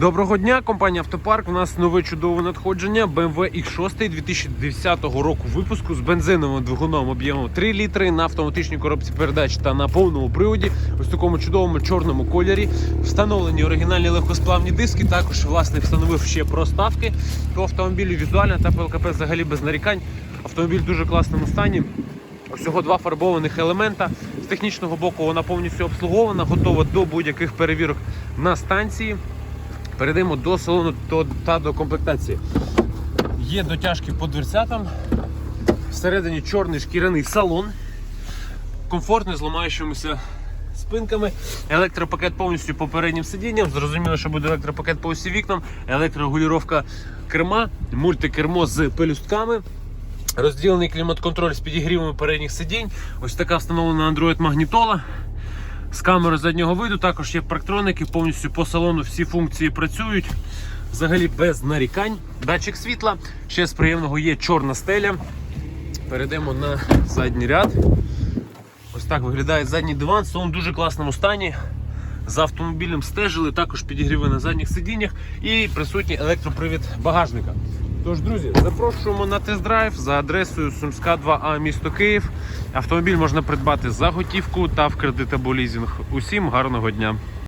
Доброго дня, компанія Автопарк. У нас нове чудове надходження BMW X6 2010 року випуску з бензиновим двигуном об'ємом 3 літри на автоматичній коробці передач та на повному приводі. Ось такому чудовому чорному кольорі. Встановлені оригінальні легкосплавні диски. Також власник встановив ще проставки по автомобілю візуально та по ЛКП взагалі без нарікань. Автомобіль в дуже класному стані. Всього два фарбованих елемента. З технічного боку вона повністю обслугована, готова до будь-яких перевірок на станції. Перейдемо до салону та до комплектації. Є дотяжки по дверцятам. Всередині чорний шкіряний салон. Комфортний з ламаючимися спинками. Електропакет повністю по переднім сидінням. Зрозуміло, що буде електропакет по усі вікнам, електрорегулювання керма, мультикермо з пелюстками. Розділений клімат-контроль з підігрівами передніх сидінь. Ось така встановлена Android магнітола. З камери заднього виду також є парктроники, повністю по салону всі функції працюють. Взагалі без нарікань. Датчик світла. Ще з приємного є чорна стеля. Перейдемо на задній ряд. Ось так виглядає задній диван. Салон в дуже класному стані. За автомобілем стежили, також підігріви на задніх сидіннях і присутній електропривід багажника. Тож, друзі, запрошуємо на тест-драйв за адресою Сумська 2А, місто Київ. Автомобіль можна придбати за готівку та в кредит або лізинг. Усім гарного дня!